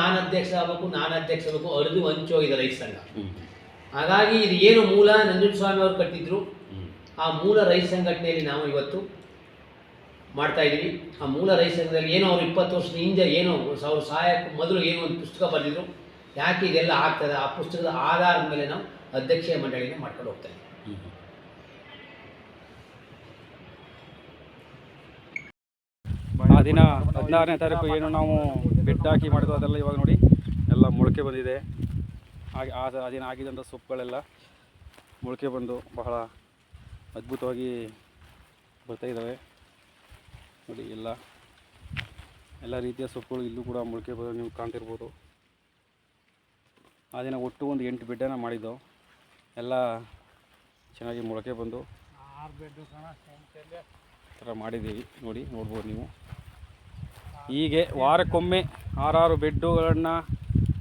ನಾನು ಅಧ್ಯಕ್ಷ ಆಗಬೇಕು ನಾನು ಅಧ್ಯಕ್ಷ ಆಗಬೇಕು ಅರಿದು ಹಂಚೋಗಿದೆ ರೈತ ಸಂಘ. ಹಾಗಾಗಿ ಇದು ಏನು ಮೂಲ ನಂಜುಂಡಸ್ವಾಮಿ ಅವರು ಕಟ್ಟಿದ್ರು ಆ ಮೂಲ ರೈತ ಸಂಘಟನೆಯಲ್ಲಿ ನಾವು ಇವತ್ತು ಮಾಡ್ತಾ ಇದ್ದೀವಿ ಆ ಮೂಲ ರೈತ ಸಂಘದಲ್ಲಿ ಏನೋ ಅವ್ರು ಇಪ್ಪತ್ತು ವರ್ಷದ ಹಿಂದೆ ಏನೋ ಅವ್ರ ಸಹಾಯಕ್ಕೆ ಮೊದಲು ಏನೋ ಒಂದು ಪುಸ್ತಕ ಬರೆದಿದ್ರು. ಯಾಕೆ ಇದೆಲ್ಲ ಆಗ್ತದೆ? ಆ ಪುಸ್ತಕದ ಆಧಾರದ ಮೇಲೆ ನಾವು ಅಧ್ಯಕ್ಷೀಯ ಮಂಡಳಿನ ಮಾಡ್ಕೊಂಡು ಹೋಗ್ತಾ ಇದ್ದೀವಿ ಆ ದಿನ ಹದಿನಾರನೇ ತಾರೀಕು ಏನು ನಾವು ಬೆಡ್ ಹಾಕಿ ಮಾಡಿದ್ರು ಅದೆಲ್ಲ ಇವಾಗ ನೋಡಿ. ಎಲ್ಲ ಮೊಳಕೆ ಬಂದಿದೆ. ಹಾಗೆ ಆ ಅದೇನು ದಿನ ಆಗಿದ್ದಂಥ ಸೊಪ್ಪುಗಳೆಲ್ಲ ಮೊಳಕೆ ಬಂದು ಬಹಳ ಅದ್ಭುತವಾಗಿ ಬರ್ತಾ ಇದ್ದಾವೆ ನೋಡಿ ಎಲ್ಲ ಎಲ್ಲ ರೀತಿಯ ಸೊಪ್ಪುಗಳು ಇಲ್ಲೂ ಕೂಡ ಮೊಳಕೆ ಬರೋದು ನೀವು ಕಾಣ್ತಿರ್ಬೋದು. ಆ ದಿನ ಒಟ್ಟು ಒಂದು ಎಂಟು ಬೆಡ್ಡನ್ನು ಮಾಡಿದ್ದೋ ಎಲ್ಲ ಚೆನ್ನಾಗಿ ಮೊಳಕೆ ಬಂದು ಥರ ಮಾಡಿದ್ದೀವಿ. ನೋಡಿ ನೋಡ್ಬೋದು ನೀವು. ಹೀಗೆ ವಾರಕ್ಕೊಮ್ಮೆ ಆರಾರು ಬೆಡ್ಡುಗಳನ್ನು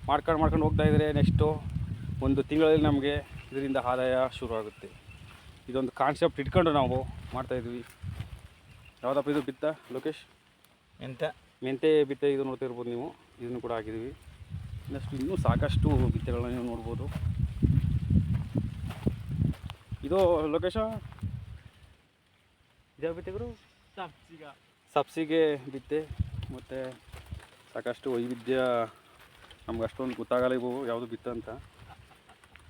ಮಾಡ್ಕೊಂಡು ಮಾಡ್ಕೊಂಡು ಹೋಗ್ತಾ ಇದ್ದರೆ ನೆಕ್ಸ್ಟು ಒಂದು ತಿಂಗಳಲ್ಲಿ ನಮಗೆ ಇದರಿಂದ ಆದಾಯ ಶುರು ಆಗುತ್ತೆ ಇದೊಂದು ಕಾನ್ಸೆಪ್ಟ್ ಇಟ್ಕೊಂಡು ನಾವು ಮಾಡ್ತಾಯಿದ್ವಿ ಯಾವುದಪ್ಪ ಇದು ಬಿತ್ತ ಲೋಕೇಶ್? ಮೆಂತೆ. ಮೆಂತೆ ಬಿತ್ತ ಇದು ನೋಡ್ತಾ ಇರ್ಬೋದು ನೀವು. ಇದನ್ನು ಕೂಡ ಹಾಕಿದ್ದೀವಿ ನೆಕ್ಸ್ಟ್ ಇನ್ನೂ ಸಾಕಷ್ಟು ಬಿತ್ತೆಗಳನ್ನ ನೀವು ನೋಡ್ಬೋದು. ಇದು ಲೋಕೇಶ? ಇದ್ಯಾವ ಬಿತ್ತೆಗಳು ಸಬ್ಸಿಗೆ ಬಿತ್ತೆ. ಮತ್ತು ಸಾಕಷ್ಟು ವೈವಿಧ್ಯ ನಮ್ಗೆ ಅಷ್ಟೊಂದು ಗೊತ್ತಾಗಲ್ಲ ಇವು ಯಾವುದು ಬಿತ್ತಂತ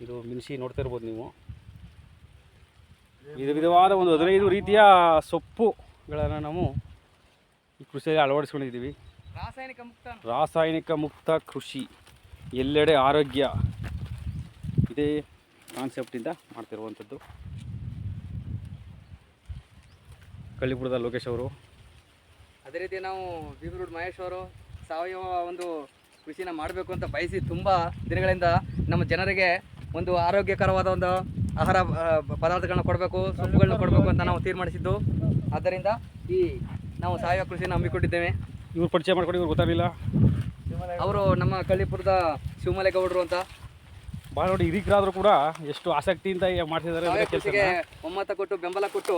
ಇದು ಮಿನ್ಸಿ ನೋಡ್ತಾ ಇರ್ಬೋದು ನೀವು. ವಿಧ ವಿಧವಾದ ಒಂದು ಹದಿನೈದು ರೀತಿಯ ಸೊಪ್ಪುಗಳನ್ನು ನಾವು ಈ ಕೃಷಿಯಲ್ಲಿ ಅಳವಡಿಸ್ಕೊಂಡಿದ್ದೀವಿ. ರಾಸಾಯನಿಕ ಮುಕ್ತ ರಾಸಾಯನಿಕ ಮುಕ್ತ ಕೃಷಿ ಎಲ್ಲೆಡೆ ಆರೋಗ್ಯ ಇದೇ ಕಾನ್ಸೆಪ್ಟಿಂದ ಮಾಡ್ತಿರುವಂಥದ್ದು. ಕಳ್ಳಿಪುರದ ಲೋಕೇಶ್ ಅವರು. ಅದೇ ರೀತಿ ನಾವು ಬೀಬರೂಡ್ ಮಹೇಶ್ ಅವರು ಸಾವಯವ ಒಂದು ಕೃಷಿನ ಮಾಡಬೇಕು ಅಂತ ಬಯಸಿ ತುಂಬ ದಿನಗಳಿಂದ ನಮ್ಮ ಜನರಿಗೆ ಒಂದು ಆರೋಗ್ಯಕರವಾದ ಒಂದು ಆಹಾರ ಪದಾರ್ಥಗಳನ್ನ ಕೊಡಬೇಕು ಸೊಪ್ಪುಗಳನ್ನ ಕೊಡಬೇಕು ಅಂತ ನಾವು ತೀರ್ಮಾನಿಸಿದ್ದು. ಆದ್ದರಿಂದ ಈ ನಾವು ಸಾವಯವ ಕೃಷಿನ ಹಮ್ಮಿಕೊಂಡಿದ್ದೇವೆ. ಇವ್ರು ಪರಿಚಯ ಮಾಡ್ಕೊಂಡು ಇವ್ರು ಗೊತ್ತಾಗಲಿಲ್ಲ. ಅವರು ನಮ್ಮ ಕಳ್ಳಿಪುರದ ಶಿವಮಲೆಗೌಡರು ಅಂತ. ಭಾಳ ನೋಡಿ ಹಿರಿಕರಾದರೂ ಕೂಡ ಎಷ್ಟು ಆಸಕ್ತಿಯಿಂದ ಮಾಡ್ತಿದ್ದಾರೆ ಒಮ್ಮತ ಕೊಟ್ಟು ಬೆಂಬಲ ಕೊಟ್ಟು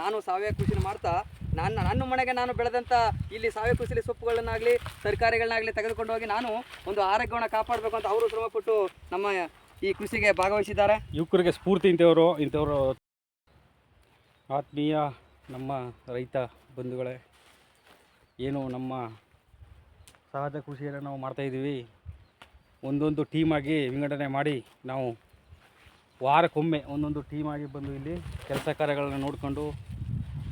ನಾನು ಸಾವಯವ ಕೃಷಿನ ಮಾಡ್ತಾ ನನ್ನ ನನ್ನ ಮನೆಗೆ ನಾನು ಬೆಳೆದಂಥ ಇಲ್ಲಿ ಸಾವಯವ ಕೃಷಿಲಿ ಸೊಪ್ಪುಗಳನ್ನಾಗಲಿ, ತರಕಾರಿಗಳನ್ನಾಗಲಿ ತೆಗೆದುಕೊಂಡು ಹೋಗಿ ನಾನು ಒಂದು ಆರೋಗ್ಯವನ್ನು ಕಾಪಾಡಬೇಕು ಅಂತ ಅವರು ಶ್ರಮ ಪಟ್ಟು ನಮ್ಮ ಈ ಕೃಷಿಗೆ ಭಾಗವಹಿಸಿದ್ದಾರೆ. ಯುವಕರಿಗೆ ಸ್ಫೂರ್ತಿ ಇಂಥವರು ಇಂಥವರು ಆತ್ಮೀಯ ನಮ್ಮ ರೈತ ಬಂಧುಗಳೇ, ಏನು ನಮ್ಮ ಸಹಜ ಕೃಷಿಯನ್ನು ನಾವು ಮಾಡ್ತಾಯಿದ್ದೀವಿ ಒಂದೊಂದು ಟೀಮಾಗಿ ವಿಂಗಡಣೆ ಮಾಡಿ ನಾವು ವಾರಕ್ಕೊಮ್ಮೆ ಒಂದೊಂದು ಟೀಮಾಗಿ ಬಂದು ಇಲ್ಲಿ ಕೆಲಸ ಕಾರ್ಯಗಳನ್ನು ನೋಡಿಕೊಂಡು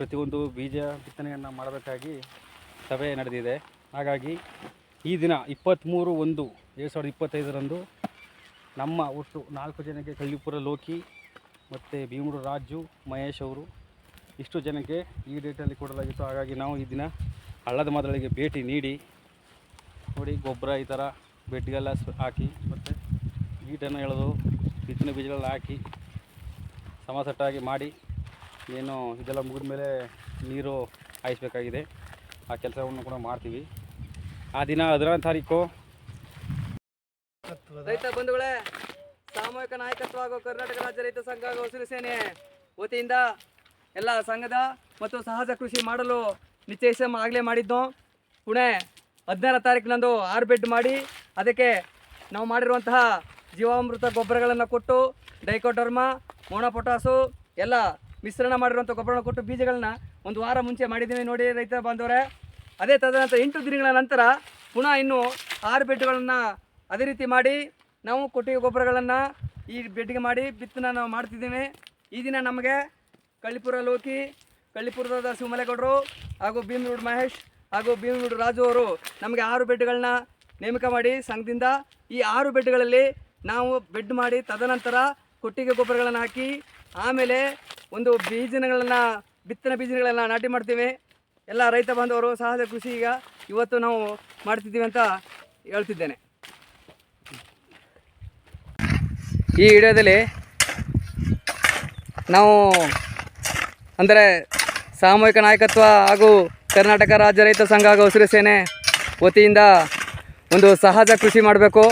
ಪ್ರತಿಯೊಂದು ಬೀಜ ಬಿತ್ತನೆಯನ್ನು ಮಾಡಬೇಕಾಗಿ ಸಭೆ ನಡೆದಿದೆ. ಹಾಗಾಗಿ ಈ ದಿನ ಇಪ್ಪತ್ತ್ಮೂರು ಒಂದು ಎರಡು ಸಾವಿರದ ಇಪ್ಪತ್ತೈದರಂದು ನಮ್ಮ ಒಟ್ಟು ನಾಲ್ಕು ಜನಕ್ಕೆ ಕಳ್ಳಿಪುರ ಲೋಕಿ ಮತ್ತು ಭೀಮೂರು ರಾಜು ಮಹೇಶ್ ಅವರು ಇಷ್ಟು ಜನಕ್ಕೆ ಈ ಡೇಟಲ್ಲಿ ಕೊಡಲಾಗಿತ್ತು. ಹಾಗಾಗಿ ನಾವು ಈ ದಿನ ಹಳ್ಳದ ಮಾದಳಿಗೆ ಭೇಟಿ ನೀಡಿ ನೋಡಿ ಗೊಬ್ಬರ ಈ ಥರ ಬೆಡ್ಗೆಲ್ಲ ಹಾಕಿ ಮತ್ತು ಗೀಟನ್ನು ಎಳೆದು ಬಿತ್ತನೆ ಬೀಜಗಳೆಲ್ಲ ಹಾಕಿ ಸಮಸಟ್ಟಾಗಿ ಮಾಡಿ ಏನು ಇದೆಲ್ಲ ಮುಗಿದ ಮೇಲೆ ನೀರು ಹಾಯಿಸ್ಬೇಕಾಗಿದೆ. ಆ ಕೆಲಸವನ್ನು ಕೂಡ ಮಾಡ್ತೀವಿ. ಆ ದಿನ ಹದಿನಾರು ತಾರೀಕು. ರೈತ ಬಂಧುಗಳೇ, ಸಾಮೂಹಿಕ ನಾಯಕತ್ವ ಹಾಗೂ ಕರ್ನಾಟಕ ರಾಜ್ಯ ರೈತ ಸಂಘ ಹಾಗೂ ಹಸಿರು ಸೇನೆ ವತಿಯಿಂದ ಎಲ್ಲ ಸಂಘದ ಮತ್ತು ಸಹಜ ಕೃಷಿ ಮಾಡಲು ನಿಶ್ಚಯಿಸ ಆಗಲೇ ಮಾಡಿದ್ದು. ಪುಣೆ ಹದಿನಾರ ತಾರೀಕಿನಂದು ಆರು ಬೆಡ್ ಮಾಡಿ, ಅದಕ್ಕೆ ನಾವು ಮಾಡಿರುವಂತಹ ಜೀವಾಮೃತ ಗೊಬ್ಬರಗಳನ್ನು ಕೊಟ್ಟು ಡೈಕೋಟರ್ಮ ಪೊಟಾಸು, ಎಲ್ಲ ಮಿಶ್ರಣ ಮಾಡಿರುವಂಥ ಗೊಬ್ಬರನ ಕೊಟ್ಟು ಬೀಜಗಳನ್ನ ಒಂದು ವಾರ ಮುಂಚೆ ಮಾಡಿದ್ದೀನಿ ನೋಡಿ ರೈತ ಬಾಂಧವರೇ. ಅದೇ ತದನಂತರ ಎಂಟು ದಿನಗಳ ನಂತರ ಪುನಃ ಇನ್ನು ಆರು ಬೆಡ್ಗಳನ್ನು ಅದೇ ರೀತಿ ಮಾಡಿ ನಾವು ಕೊಟ್ಟಿಗೆ ಗೊಬ್ಬರಗಳನ್ನು ಈ ಬೆಡ್ಗೆ ಮಾಡಿ ಬಿತ್ತನ ನಾವು ಮಾಡ್ತಿದ್ದೀನಿ ಈ ದಿನ ನಮಗೆ ಕಳ್ಳಿಪುರ ಲೋಕಿ, ಕಳ್ಳಿಪುರದ ಶಿವಮಲೆಗೌಡರು ಹಾಗೂ ಭೀಮನೂಡು ಮಹೇಶ್ ಹಾಗೂ ಭೀಮನೂಡು ರಾಜು ಅವರು ನಮಗೆ ಆರು ಬೆಡ್ಗಳನ್ನ ನೇಮಕ ಮಾಡಿ ಸಂಘದಿಂದ ಈ ಆರು ಬೆಡ್ಗಳಲ್ಲಿ ನಾವು ಬೆಡ್ ಮಾಡಿ ತದನಂತರ ಕೊಟ್ಟಿಗೆ ಗೊಬ್ಬರಗಳನ್ನು ಹಾಕಿ ಆಮೇಲೆ ಒಂದು ಬೀಜನಗಳನ್ನು, ಬಿತ್ತನೆ ಬೀಜಗಳನ್ನು ನಾಟಿ ಮಾಡ್ತೀವಿ. ಎಲ್ಲ ರೈತ ಬಾಂಧವರು, ಸಹಜ ಕೃಷಿ ಈಗ ಇವತ್ತು ನಾವು ಮಾಡ್ತಿದ್ದೀವಿ ಅಂತ ಹೇಳ್ತಿದ್ದೇನೆ. ಈ ವಿಡಿಯೋದಲ್ಲಿ ನಾವು ಅಂದರೆ ಸಾಮೂಹಿಕ ನಾಯಕತ್ವ ಹಾಗೂ ಕರ್ನಾಟಕ ರಾಜ್ಯ ರೈತ ಸಂಘ ಹಾಗೂ ಹಸಿರು ಸೇನೆ ವತಿಯಿಂದ ಒಂದು ಸಹಜ ಕೃಷಿ ಮಾಡಬೇಕು,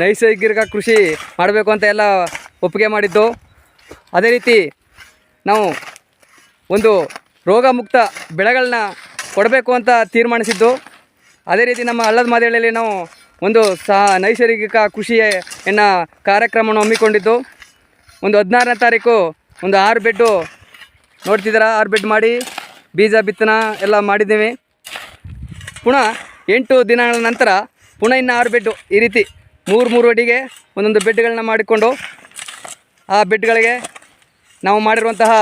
ನೈಸರ್ಗಿಕ ಕೃಷಿ ಮಾಡಬೇಕು ಅಂತ ಎಲ್ಲ ಒಪ್ಪಿಗೆ ಮಾಡಿದ್ದು. ಅದೇ ರೀತಿ ನಾವು ಒಂದು ರೋಗಮುಕ್ತ ಬೆಳೆಗಳನ್ನ ಕೊಡಬೇಕು ಅಂತ ತೀರ್ಮಾನಿಸಿದ್ದು. ಅದೇ ರೀತಿ ನಮ್ಮ ಹಳ್ಳದ ಮಾದಳಿಯಲ್ಲಿ ನಾವು ಒಂದು ಸಹ ನೈಸರ್ಗಿಕ ಕೃಷಿಯನ್ನು ಕಾರ್ಯಕ್ರಮವನ್ನು ಹಮ್ಮಿಕೊಂಡಿದ್ದು. ಒಂದು ಹದಿನಾರನೇ ತಾರೀಕು ಒಂದು ಆರು ಬೆಡ್ಡು ನೋಡ್ತಿದ್ದೀರಾ? ಆರು ಬೆಡ್ ಮಾಡಿ ಬೀಜ, ಬಿತ್ತನ ಎಲ್ಲ ಮಾಡಿದ್ದೀವಿ. ಪುನಃ ಎಂಟು ದಿನಗಳ ನಂತರ ಪುನಃ ಇನ್ನು ಆರು ಬೆಡ್ಡು ಈ ರೀತಿ ಮೂರು ಮೂರು ಅಡಿಗೆ ಒಂದೊಂದು ಬೆಡ್ಗಳನ್ನ ಮಾಡಿಕೊಂಡು ಆ ಬೆಡ್ಗಳಿಗೆ ನಾವು ಮಾಡಿರುವಂತಹ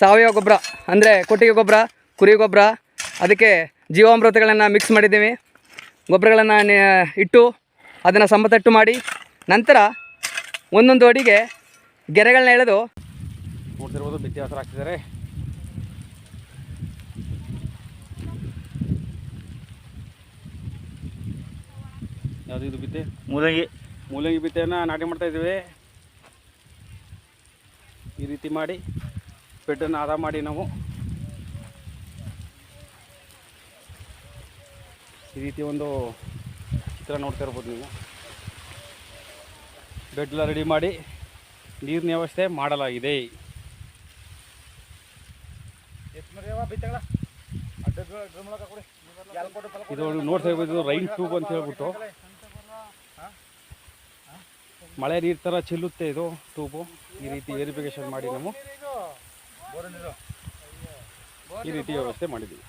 ಸಾವಯವ ಗೊಬ್ಬರ ಅಂದರೆ ಕೊಟ್ಟಿಗೆ ಗೊಬ್ಬರ ಕುರಿ ಗೊಬ್ಬರ ಅದಕ್ಕೆ ಜೀವಾಮೃತಗಳನ್ನು ಮಿಕ್ಸ್ ಮಾಡಿದ್ದೀವಿ. ಗೊಬ್ಬರಗಳನ್ನು ಇಟ್ಟು ಅದನ್ನು ಸಮತಟ್ಟು ಮಾಡಿ ನಂತರ ಒಂದೊಂದು ಅಡಿಗೆ ಗೆರೆಗಳನ್ನ ಎಳೆದು ನೋಡ್ತಿರ್ಬೋದು ಬಿತ್ತಿ ಹತ್ರ ಹಾಕ್ತಿದ್ದಾರೆ. ಯಾವುದು ಇದು ಬಿತ್ತೆ? ಮೂಲಂಗಿ. ಮೂಲಂಗಿ ಬಿತ್ತೆಯನ್ನು ನಾಟಿ ಮಾಡ್ತಾ ಇದ್ದೀವಿ. ರೀತಿ ಮಾಡಿ ಬೆಡ್ಡನ್ನು ಆದ ಮಾಡಿ ನಾವು ಈ ರೀತಿ ಒಂದು ಚಿತ್ರ ನೋಡ್ತಾ ಇರ್ಬೋದು ನೀವು. ಬೆಡ್ಲ ರೆಡಿ ಮಾಡಿ ನೀರಿನ ವ್ಯವಸ್ಥೆ ಮಾಡಲಾಗಿದೆ. ಇದು ನೋಡ್ತಾ ಇರ್ಬೋದು ರೈನ್ ಟ್ಯೂಬ್ ಅಂತ ಹೇಳ್ಬಿಟ್ಟು. ಮಳೆ ನೀರು ಥರ ಚೆಲ್ಲುತ್ತೆ ಇದು ಟ್ಯೂಬು. ಈ ರೀತಿ ವೆರಿಫಿಕೇಶನ್ ಮಾಡಿ ನಾವು ಈ ರೀತಿ ವ್ಯವಸ್ಥೆ ಮಾಡಿದ್ದೀವಿ.